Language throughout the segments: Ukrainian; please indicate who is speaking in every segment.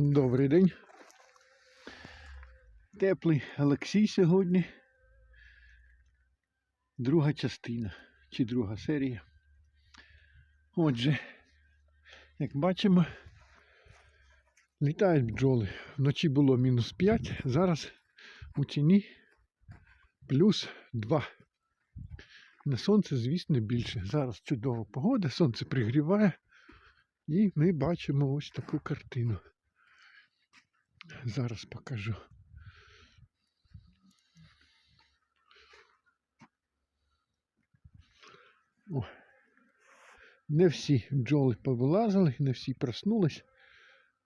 Speaker 1: Добрий день. Теплий Олексій сьогодні. Друга частина чи друга серія. Отже, як бачимо, літають бджоли. Вночі було мінус 5, зараз у ціні плюс 2. На сонце, звісно, більше. Зараз чудова погода, сонце пригріває. І ми бачимо ось таку картину. Зараз покажу. О. Не всі бджоли повилазили, не всі проснулись,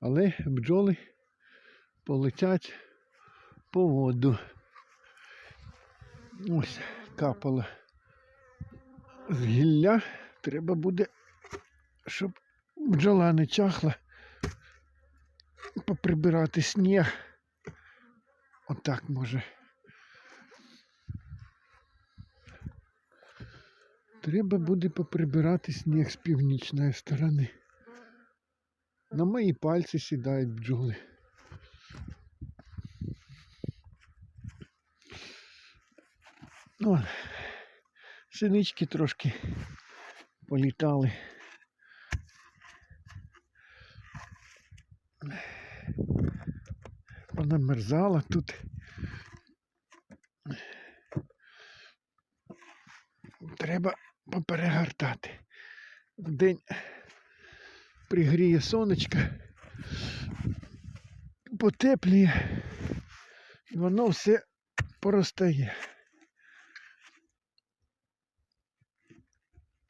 Speaker 1: але бджоли полетять по воду. Ось капало з гілля. Треба буде, щоб бджола не чахла, поприбирати сніг. Отак може. Треба буде поприбирати сніг з північної сторони. На мої пальці сідають бджоли. Ну, синички трошки політали. Понамерзала тут. Треба поперегортати. День пригріє сонечко, потепліє, і воно все поростає.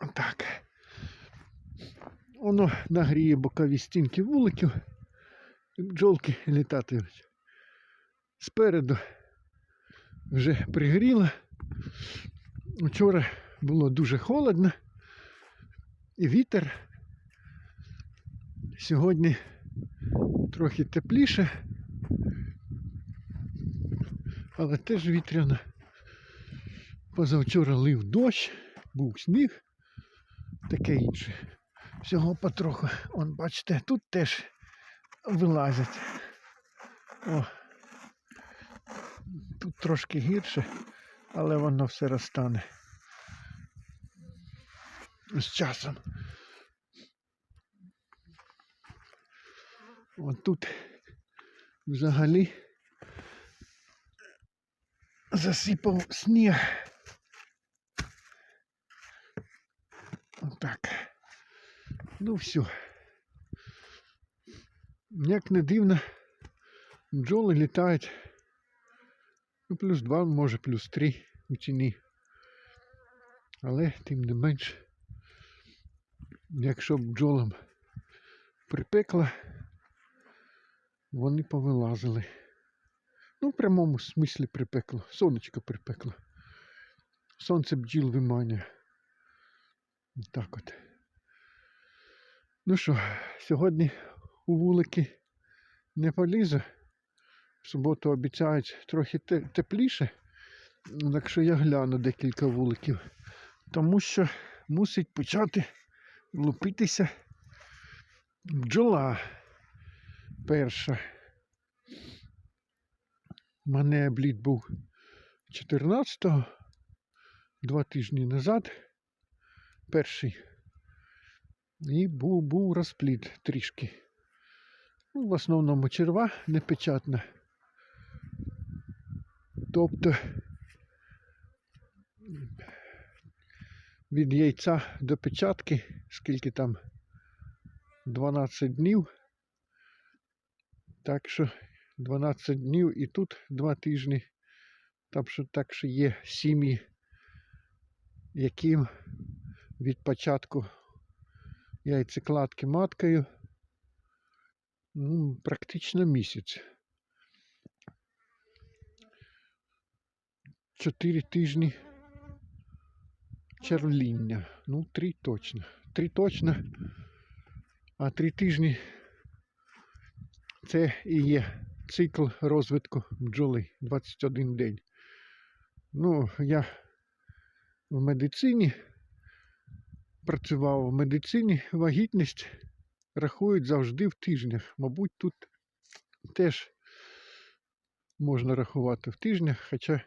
Speaker 1: Отак. Воно нагріє бокові стінки вуликів, бджолки літатимуть. Спереду вже пригріло. Вчора було дуже холодно і вітер. Сьогодні трохи тепліше, але теж вітряно. Позавчора лив дощ, був сніг, таке інше. Всього потроху. Он, бачите, тут теж вилазять. О, тут трошки гірше, але воно все розтане з часом. От тут взагалі засипав сніг. Отак. Ну все. Як не дивно, бджоли літають ну, плюс 2, може плюс 3 у ціні. Але тим не менш, якщо бджолам припекло, вони повилазили. Ну, в прямому смислі припекло. Сонечко припекло. Сонце бджіл виманює. Так от. Ну що, сьогодні у вулики не полізу. В суботу обіцяють трохи тепліше. Так що я гляну декілька вуликів. Тому що мусить почати лупитися бджола перша. У мене обліт був 14-го, два тижні назад. Перший. І був, був розплід трішки. Ну, в основному черва непечатна. Тобто від яйця до печатки, скільки там 12 днів. Так що 12 днів і тут 2 тижні. Так що, так що є сім'ї, яким від початку яйцекладки маткою ну, практично місяць. Чотири тижні червління. Ну, три точно. Три точно. А три тижні це і є цикл розвитку бджоли 21 день. Ну, я в медицині працював в медицині, вагітність рахують завжди в тижнях. Мабуть, тут теж можна рахувати в тижнях, хоча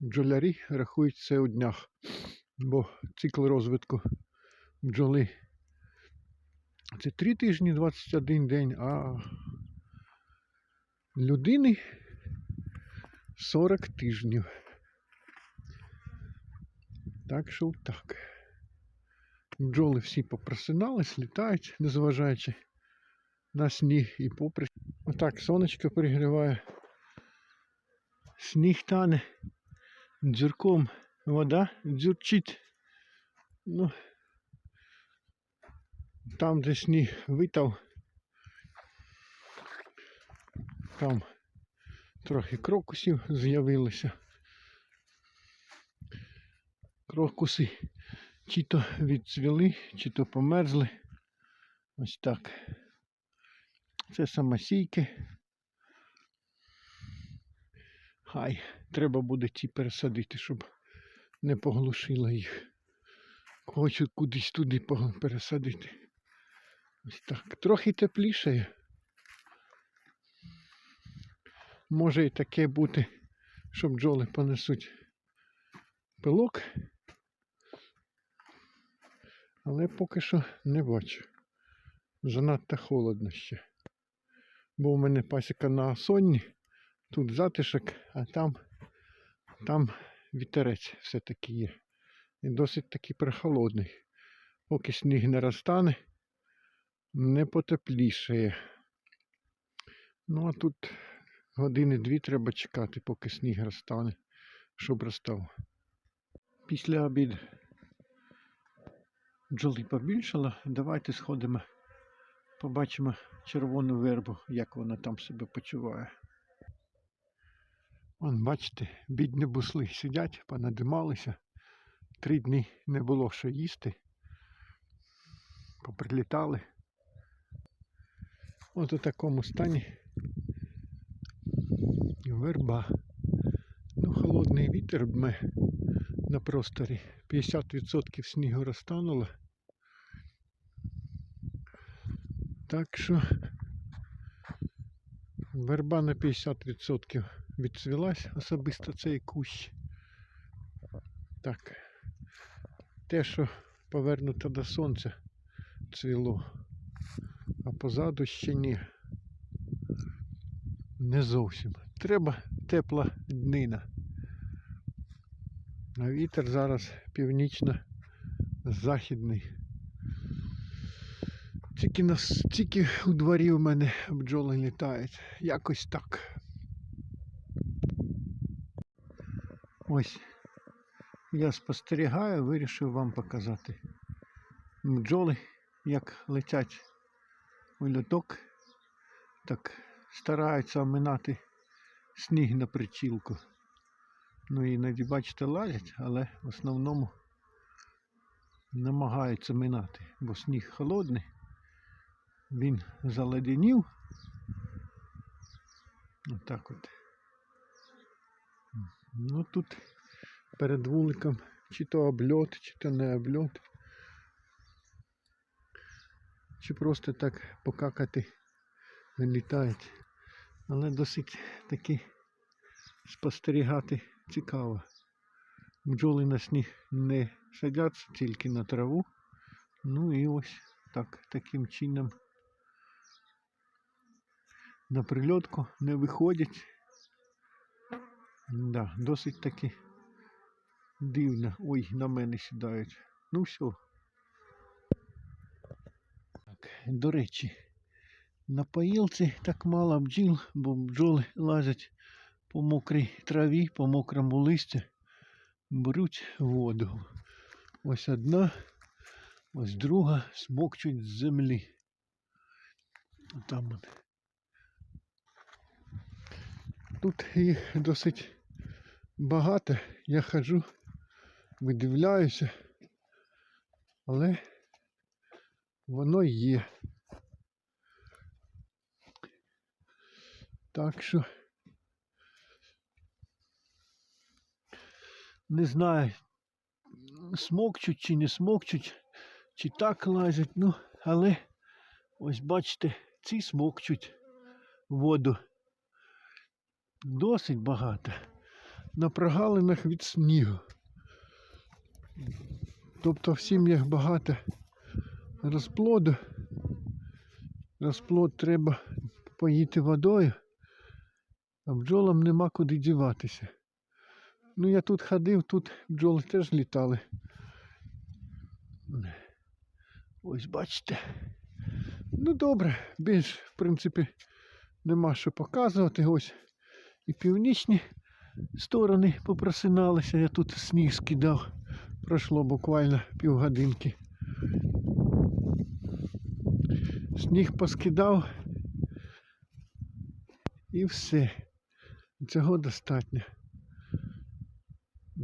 Speaker 1: бджолярі рахують це у днях, бо цикл розвитку бджоли це 3 тижні 21 день, а людини 40 тижнів. Так що так. Бджоли всі попросинались, літають, незважаючи на сніг і попри. Отак сонечко перегріває. Сніг тане, дзюрком вода дзюрчить. Ну, там, де сніг витав, там трохи крокусів з'явилося. Крокуси чи то відцвіли, чи то померзли. Ось так. Це самосійки. Хай, треба буде ті пересадити, щоб не поглушило їх. Хочу кудись туди пересадити. Ось так. Трохи тепліше. Може і таке бути, що бджоли понесуть пилок. Але поки що не бачу. Занадто холодно ще. Бо у мене пасіка на сонні, тут затишок, а там, там вітерець все-таки є. І досить таки прохолодний. Поки сніг не розтане, не потеплішає. Ну а тут години дві треба чекати, поки сніг розтане, щоб розстав. Після обіду бджоли побільшало. Давайте сходимо, побачимо червону вербу, як вона там себе почуває. Вон, бачите, бідні бусли сидять, понадималися. Три дні не було що їсти. Поприлітали. От у такому стані верба. Ну, холодний вітер дме на просторі. 50% снігу розтануло. Так що верба на 50% відцвілась, особисто цей кущ. Так. Те, що повернуто до сонця, цвіло, а позаду ще ні. Не зовсім. Треба тепла днина. А вітер зараз північно-західний. Тільки, на, тільки у дворі в мене бджоли літають. Якось так. Ось. Я спостерігаю, вирішив вам показати. Бджоли, як летять у льоток, так стараються оминати сніг на причілку. Ну іноді, бачите, лазять, але в основному намагаються минати, бо сніг холодний, він заледенів. Отак от. Ну тут перед вуликом чи то обльот, чи то не обльот. Чи просто так покакати не літають. Але досить таки спостерігати цікаво. Бджоли на сніг не садяться, тільки на траву. Ну і ось так, таким чином на прильотку не виходять. Да, досить таки дивно. Ой, на мене сідають. Ну все. Так, до речі, на поїлці так мало бджіл, бо бджоли лазять по мокрій траві, по мокрому листю, беруть воду. Ось одна, ось друга смокчуть з землі. Там. Тут їх досить багато. Я хожу, видивляюся, але воно є. Так що не знаю, смокчуть чи не смокчуть, чи так лазять, ну, але ось бачите, ці смокчуть, воду. Досить багато. На прогалинах від снігу. Тобто в сім'ях багато розплоду. Розплод треба поїти водою, а бджолам нема куди діватися. Ну, я тут ходив, тут бджоли теж літали. Ось бачите. Ну добре, більш, в принципі, нема що показувати. Ось і північні сторони попросиналися. Я тут сніг скидав. Пройшло буквально півгодинки. Сніг поскидав. І все. Цього достатньо.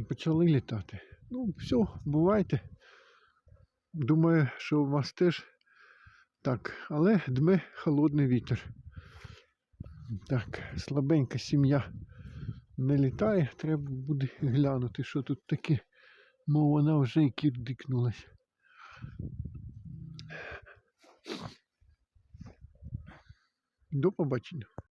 Speaker 1: Почали літати. Ну, все, бувайте. Думаю, що у вас теж так, але дме холодний вітер. Так, слабенька сім'я не літає, треба буде глянути, що тут таке. Мов вона вже і кірдикнулась. До побачення.